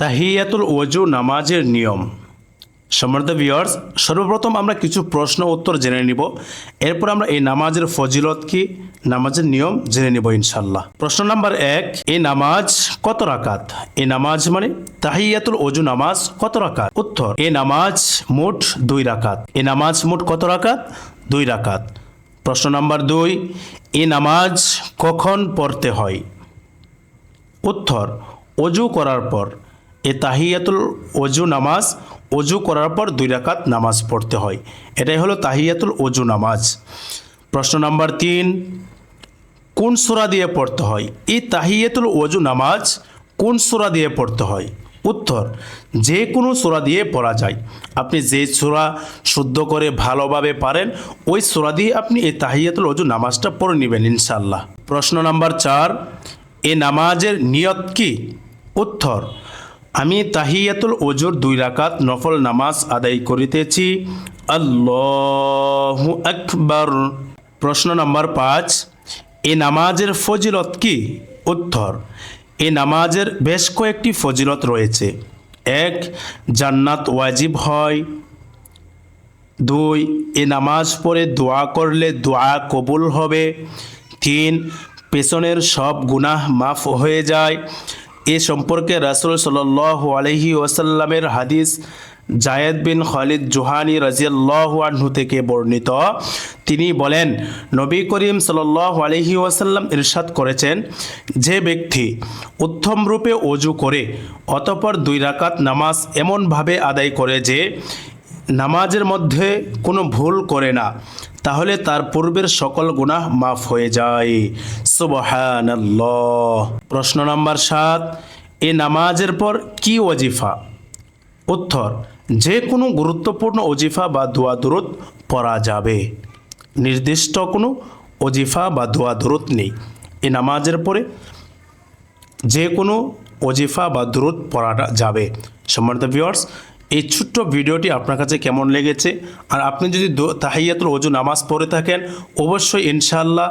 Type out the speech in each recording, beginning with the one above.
তাহিয়াতুল ওজু নামাজের নিয়ম। সম্মানিত ভিউয়ার্স সর্বপ্রথম আমরা কিছু প্রশ্ন উত্তর জেনে নিব। এরপর আমরা এই নামাজের ফজিলত কি, নামাজের নিয়ম জেনে নিব ইনশাল্লাহ প্রশ্ন নাম্বার এক, এই নামাজ কত রাকাত? এই নামাজ মানে তাহিয়াতুল ওজু নামাজ কত রাকাত? উত্তর, এই নামাজ মোট দুই রাকাত। এই নামাজ মোট কত রাকাত? দুই রাকাত। প্রশ্ন নাম্বার দুই, এই নামাজ কখন পড়তে হয়? উত্তর অজু করার পর। এ তাহিয়াতুল অজু নামাজ অজু করার পর দুই রাকাত নামাজ পড়তে হয়। এটাই হলো তাহিয়াতুল অজু নামাজ। প্রশ্ন নাম্বার তিন, কোন সূরা দিয়ে পড়তে হয়? এই তাহিয়াতুল অজু নামাজ কোন সূরা দিয়ে পড়তে হয়? উত্তর, যে কোনো সূরা দিয়ে পড়া যায়। আপনি যে সূরা শুদ্ধ করে ভালোভাবে পারেন, ওই সূরা দিয়ে আপনি এই তাহিয়াতুল অজু নামাজটা পড়ে নেবেন ইনশাল্লাহ প্রশ্ন নাম্বার চার, এ নামাজের নিয়ত কি? উত্তর আমি তাহিয়াতুল ওজুর দুই রাকাত নফল নামাজ আদায় করিতেছি। আল্লাহু আকবার। প্রশ্ন নাম্বার পাঁচ, এ নামাজের ফজিলত কি? উত্তর, এ নামাজের বেশ কয়েকটি ফজিলত রয়েছে। এক, জান্নাত ওয়াজিব হয়। দুই, এ নামাজ পড়ে দোয়া করলে দোয়া কবুল হবে। তিন, পেছনের সব গুনাহ মাফ হয়ে যায়। এ সম্পর্কে রাসুল সাল আলহি ওয়াসাল্লামের হাদিস জায়েদ বিন খালিদ জোহানি রাজিয়াল্লাহ আনহু থেকে বর্ণিত। তিনি বলেন, নবী করিম সাল আলহি ওয়াসাল্লাম ইরশাদ করেছেন, যে ব্যক্তি উত্তম রূপে অজু করে, অতপর দুই রাকাত নামাজ এমনভাবে আদায় করে যে, নামাজের মধ্যে কোনো ভুল করে না। তাহলে তার পূর্বের সকল গুনাহ মাফ হয়ে যায়। সুবহানাল্লাহ। প্রশ্ন নাম্বার সাত, এ নামাজের পর কি ওজিফা উত্তর, যে কোনো গুরুত্বপূর্ণ ওজিফা বা দোয়া দুরুদ পড়া যাবে। নির্দিষ্ট কোনো ওজিফা বা দোয়া দুরুদ নেই। এ নামাজের পরে যে কোনো ওজিফা বা দূরত পড়াটা যাবে। সম্মানিত ভিউয়ার্স এই ভিডিওটি আপনার কাছে কেমন লেগেছে? আর আপনি যদি তাহিয়াতুল ওজু নামাজ পড়ে থাকেন, অবশ্যই ইনশাআল্লাহ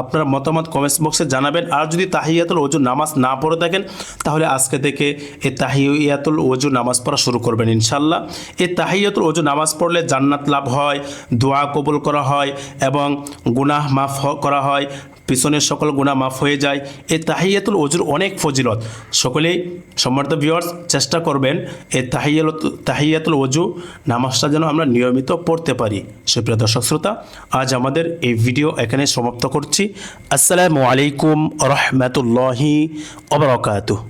আপনার মতামত কমেন্টস বক্সে জানাবেন। আর যদি তাহিয়াতুল ওজু নামাজ না পড়ে থাকেন, তাহলে আজকে থেকে এই তাহিয়াতুল ওজু নামাজ পড়া শুরু করবেন ইনশাআল্লাহ। এই তাহিয়াতুল ওজু নামাজ পড়লে জান্নাত লাভ হয়, দোয়া কবুল করা হয় এবং গুনাহ মাফ করা হয় পিছনের সকল গুণা মাফ হয়ে যায়। এই তাহিয়াতুল অজুর অনেক ফজিলত। সকলেই সম্মানিত ভিউয়ার্স চেষ্টা করবেন এই তাহিয়াল তাহিয়াতুল অজু নামাজটা যেন আমরা নিয়মিত পড়তে পারি। সুপ্রিয় দর্শক শ্রোতা, আজ আমাদের এই ভিডিও এখানে সমাপ্ত করছি। আসসালামু আলাইকুম রহমতুল্লাহি অবরকাতুহ